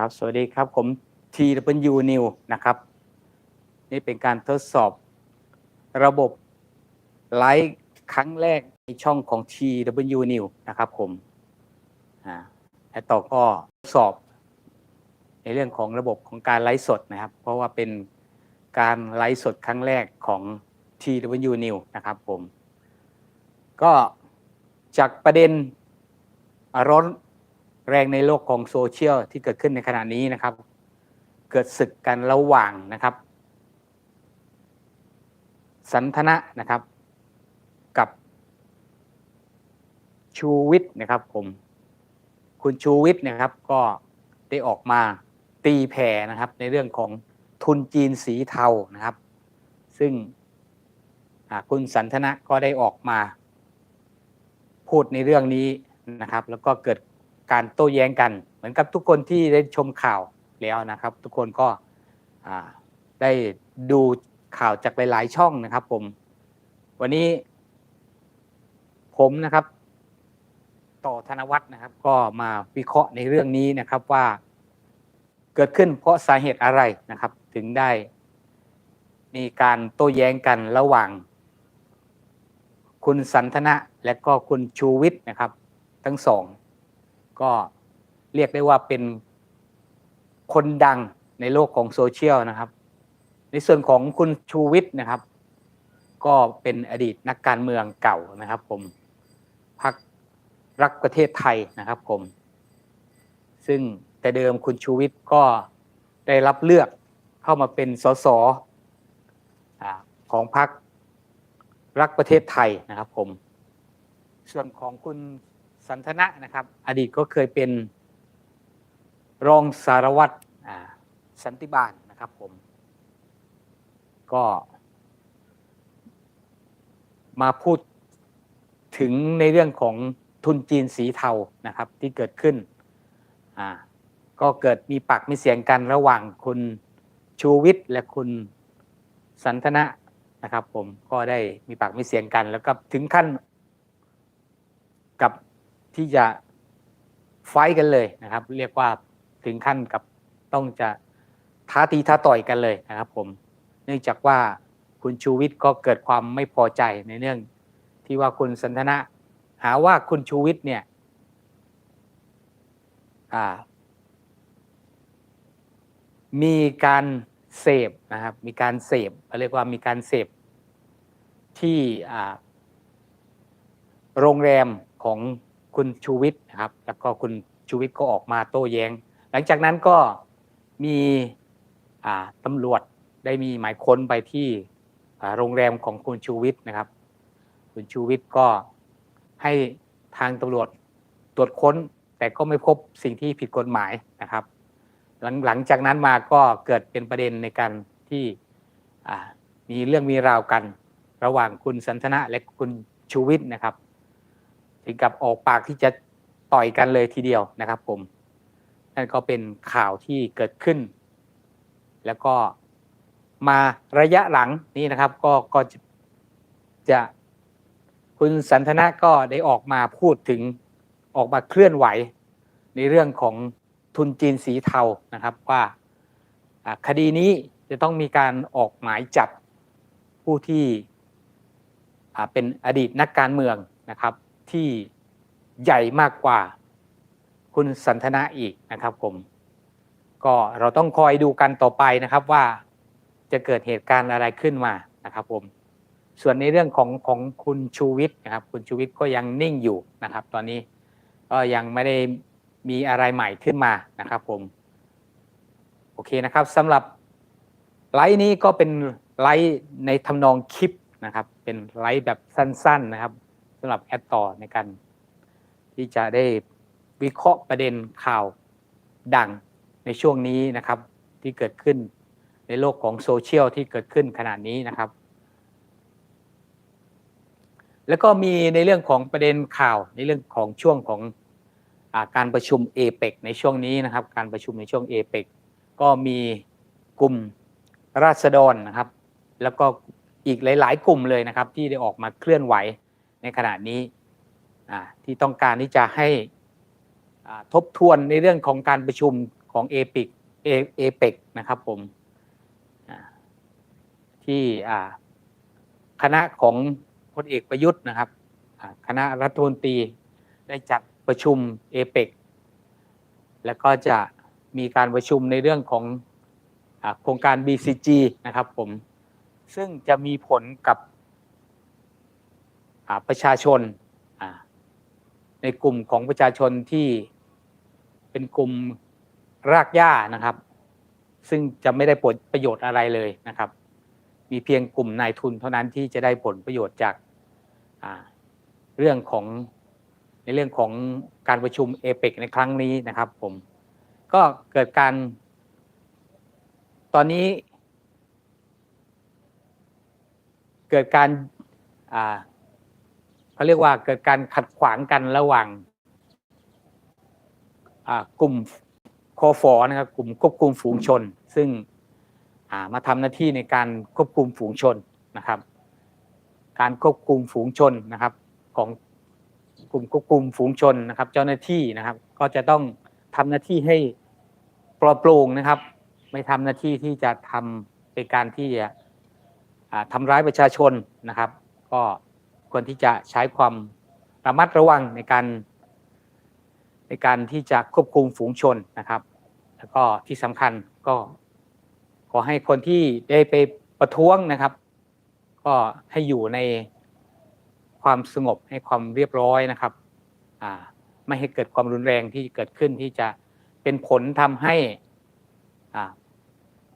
ครับ สวัสดีครับ ผม TW New นะครับ นี่เป็นการทดสอบระบบไลฟ์ครั้งแรกในช่องของ TW New นะครับผมและต่อก็ทดสอบในเรื่องของระบบของการไลฟ์สดนะครับ เพราะว่าเป็นการไลฟ์สดครั้งแรกของ TW New นะครับผม ก็จากประเด็นร้อน แรงในโลกของโซเชียลที่เกิดขึ้นในขณะนี้นะครับ เกิดศึกกันระหว่างนะครับ สันทนะนะครับ กับชูวิทย์นะครับผมคุณชูวิทย์นะครับก็ได้ออกมาตีแผ่นะครับในเรื่องของทุนจีนสีเทานะครับ ซึ่งคุณสันทนะก็ได้ออกมา พูดในเรื่องนี้นะครับ แล้วก็เกิด การโต้แย้งกัน เหมือนกับทุกคนที่ได้ชมข่าวแล้วนะครับ ทุกคนก็ได้ดูข่าวจากหลาย ๆ ช่องนะครับ ผม วันนี้ ผมนะครับ ต่อธนวัฒน์นะครับ ก็มาวิเคราะห์ในเรื่องนี้นะครับว่าเกิดขึ้นเพราะสาเหตุอะไรนะครับ ถึงได้ มีการโต้แย้งกันระหว่าง คุณสันทนะและก็คุณชูวิทย์นะครับ ทั้งสอง ก็เรียกได้ว่าเป็นคนดังในโลกของโซเชียลนะครับ ในส่วนของคุณชูวิทย์นะครับ ก็เป็นอดีตนักการเมืองเก่านะครับผมพรรครักประเทศไทยนะครับผม ซึ่งแต่เดิมคุณชูวิทย์ก็ได้รับเลือกเข้ามาเป็นสสของพรรครักประเทศไทยนะครับผม ส่วนของคุณ สันทนะนะครับ อดีตก็เคยเป็นรองสารวัตรสันติบาลนะครับผม ก็มาพูดถึงในเรื่องของทุนจีนสีเทานะครับ ที่เกิดขึ้น อ่า ก็เกิดมีปากมีเสียงกันระหว่างคุณชูวิทย์และคุณสันทนะนะครับ ผมก็ได้มีปากมีเสียงกัน แล้วก็ถึงขั้น ที่จะไฟกันเลยนะครับ เรียกว่าถึงขั้นกับต้องจะท้าตีท้าต่อยกันเลยนะครับ ผม เนื่องจากว่าคุณชูวิทย์ก็เกิดความไม่พอใจในเรื่อง ที่ว่าคุณสันทนะ หาว่าคุณชูวิทย์เนี่ยมีการเสพนะครับ มีการเสพเรียกว่ามีการเสพที่โรงแรมของ คุณชูวิทย์นะครับ แล้วก็คุณชูวิทย์ก็ออกมาโต้แย้ง หลังจากนั้นก็มีตำรวจได้มีหมายค้นไปที่โรงแรมของคุณชูวิทย์นะครับ คุณชูวิทย์ก็ให้ทางตำรวจตรวจค้น แต่ก็ไม่พบสิ่งที่ผิดกฎหมายนะครับ หลังหลังจากนั้นมาก็เกิดเป็นประเด็นในการที่มีเรื่องมีราวกัน ระหว่างคุณสันทนะและคุณชูวิทย์นะครับ ถึงกับออกปากที่จะต่อยกันเลยทีเดียวนะครับผม นั่นก็เป็นข่าวที่เกิดขึ้น แล้วก็มาระยะหลังนี้นะครับ ก็ก็จะจะคุณสันทนะก็ได้ออกมาพูดถึงออกมาเคลื่อนไหว ในเรื่องของทุนจีนสีเทานะครับว่าคดีนี้จะต้องมีการออกหมายจับผู้ที่เป็นอดีตนักการเมืองนะครับ ที่ใหญ่มากกว่าคุณสันทนาอีกนะครับผม ก็เราต้องคอยดูกันต่อไปนะครับว่าจะเกิดเหตุการณ์อะไรขึ้นมานะครับผม ส่วนในเรื่องของของคุณชูวิทย์นะครับ คุณชูวิทย์ก็ยังนิ่งอยู่นะครับ ตอนนี้ก็ยังไม่ได้มีอะไรใหม่ขึ้นมานะครับผม โอเคนะครับสำหรับไลฟ์นี้ก็เป็นไลฟ์ในทำนองคลิปนะครับ เป็นไลฟ์แบบสั้น ๆนะครับ สำหรับแอดต่อในการที่จะได้วิเคราะห์ประเด็นข่าวดังในช่วงนี้นะครับ ที่เกิดขึ้นในโลกของโซเชียลที่เกิดขึ้นขนาดนี้นะครับ แล้วก็มีในเรื่องของประเด็นข่าวในเรื่องของช่วงของอการประชุมเอเปในช่วงนี้นะครับ การประชุมในช่วงเอเปก็มีกลุ่มราษฎรนะครับ แล้วก็อีกหลาย ๆ กลุ่มเลยนะครับ ที่ได้ออกมาเคลื่อนไหว ในขณะนี้ที่ต้องการที่จะให้ทบทวนในเรื่องของการประชุมของเอปิกเอเปกนะครับผมที่คณะของพลเอกประยุทธ์นะครับคณะรัฐมนตรีได้จัดประชุมเอเปกแล้วก็จะมีการประชุมในเรื่องของอโครงการ BCG นะครับผมซึ่งจะมีผลกับ ประชาชนในกลุ่มของประชาชนที่เป็นกลุ่มรากหญ้านะครับ ซึ่งจะไม่ได้ผลประโยชน์อะไรเลยนะครับ มีเพียงกลุ่มนายทุนเท่านั้นที่จะได้ผลประโยชน์จากเรื่องของในเรื่องของการประชุมเอเปกในครั้งนี้นะครับ ผมก็เกิดการ ตอนนี้ เกิดการ เขาเรียกว่าเกิดการขัดขวางกันระหว่างกลุ่มคอฟอนะครับกลุ่มควบคุมฝูงชน ซึ่งามาทำหน้าที่ในการควบคุมฝูงชนนะครับ การควบคุมฝูงชนนะครับของกลุ่มควบคุมฝูงชนนะครับ เจ้าหน้าที่นะครับ ก็จะต้องทำหน้าที่ให้ปลอดโปร่งนะครับ ไม่ทำหน้าที่ที่จะทำเป็นการที่จะอ่าทำร้ายประชาชนนะครับ ก็ ควรที่จะใช้ความระมัดระวังในการ ในการที่จะควบคุมฝูงชนนะครับ แล้วก็ที่สำคัญก็ขอให้คนที่ได้ไปประท้วงนะครับ ก็ให้อยู่ในความสงบให้ความเรียบร้อยนะครับอ่าไม่ให้เกิดความรุนแรงที่เกิดขึ้นที่จะเป็นผลทำให้อ่า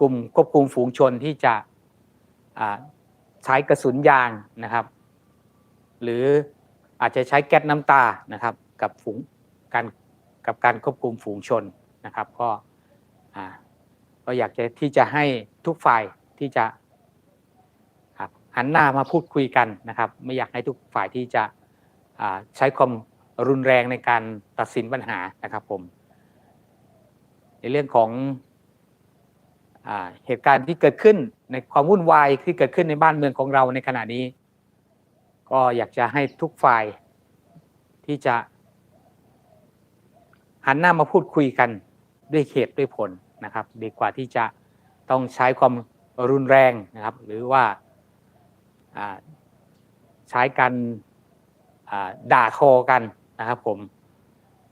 กลุ่มควบคุมฝูงชนที่จะอ่าใช้กระสุนยางนะครับ หรืออาจจะใช้แก๊สน้ำตานะครับกับฝูงการกับการควบคุมฝูงชนนะครับ ก็อ่าก็อยากจะที่จะให้ทุกฝ่ายที่จะหันหน้ามาพูดคุยกันนะครับ ไม่อยากให้ทุกฝ่ายที่จะใช้ความรุนแรงในการตัดสินปัญหานะครับผม ในเรื่องของอเหตุการณ์ที่เกิดขึ้นในความวุ่นวายที่เกิดขึ้นในบ้านเมืองของเราในขณะนี้ ก็อยากจะให้ทุกฝ่ายที่จะ หันหน้ามาพูดคุยกันด้วยเหตุด้วยผลนะครับ ดีกว่าที่จะต้องใช้ความรุนแรงนะครับ หรือว่าใช้การอ่าด่าทอกันนะครับผม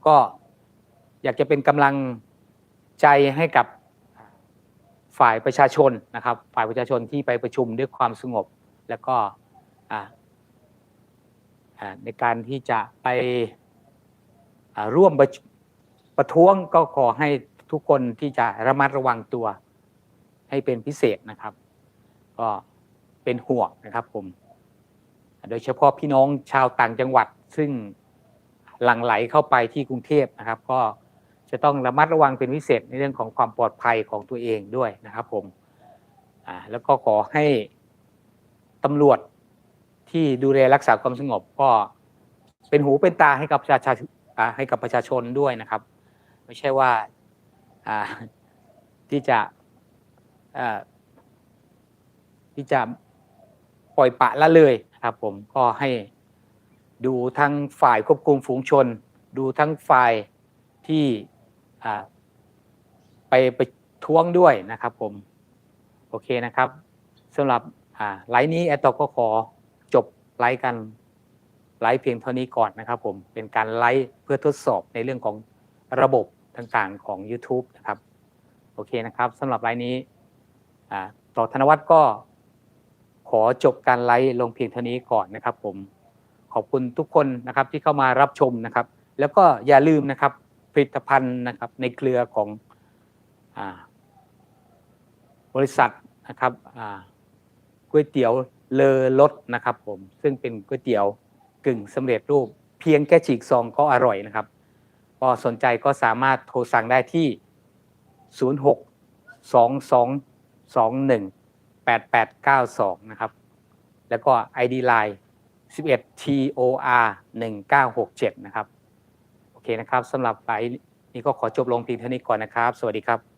ก็อยากจะเป็นกำลังใจให้กับฝ่ายประชาชนนะครับ ฝ่ายประชาชนที่ไปประชุมด้วยความสงบ แล้วก็ ในการที่จะไปร่วมประประท้วงก็ขอให้ทุกคนที่จะระมัดระวังตัว ให้เป็นพิเศษนะครับ ก็เป็นห่วงนะครับผม โดยเฉพาะพี่น้องชาวต่างจังหวัดซึ่งหลั่งไหลเข้าไปที่กรุงเทพนะครับ ก็จะต้องระมัดระวังเป็นพิเศษในเรื่องของความปลอดภัยของตัวเองด้วยนะครับผมแล้วก็ขอให้ตำรวจ ที่ดูแลรักษาความสงบก็เป็นหูเป็นตาให้กับประชาชนให้กับประชาชนด้วยนะครับ ไม่ใช่ว่าที่จะที่จะปล่อยปะละเลยนะครับผมก็ให้ดูทั้งฝ่ายควบคุมฝูงชน ดูทั้งฝ่ายที่ไปไปท้วงด้วยนะครับผม โอเคนะครับสำหรับไลฟ์นี้แอตตอก็ขอ ไลฟ์กันไลฟ์เพียงเท่านี้ก่อนนะครับ ผมเป็นการไลฟ์เพื่อทดสอบในเรื่องของระบบต่างๆของ YouTube นะครับ โอเคนะครับสำหรับไลฟ์นี้ต่อธนวัฒน์ก็ขอจบการไลฟ์ลงเพียงเท่านี้ก่อนนะครับ ผมขอบคุณทุกคนนะครับที่เข้ามารับชมนะครับ แล้วก็อย่าลืมนะครับ ผลิตภัณฑ์นะครับในเครือของอบริษัทนะครับก๋วยเตี๋ยว เลอรสนะครับผมซึ่งเป็นก๋วยเตี๋ยวกึ่งสำเร็จรูป เพียงแค่ฉีกซองก็อร่อยนะครับก็สนใจก็สามารถโทรสั่งได้ที่ 06 22 21 8892 นะครับ แล้วก็ ID Line 11 TOR 1967 นะครับ โอเคนะครับสำหรับไลฟ์นี้ก็ขอจบลงเพียงเท่านี้ก่อนนะครับ สวัสดีครับ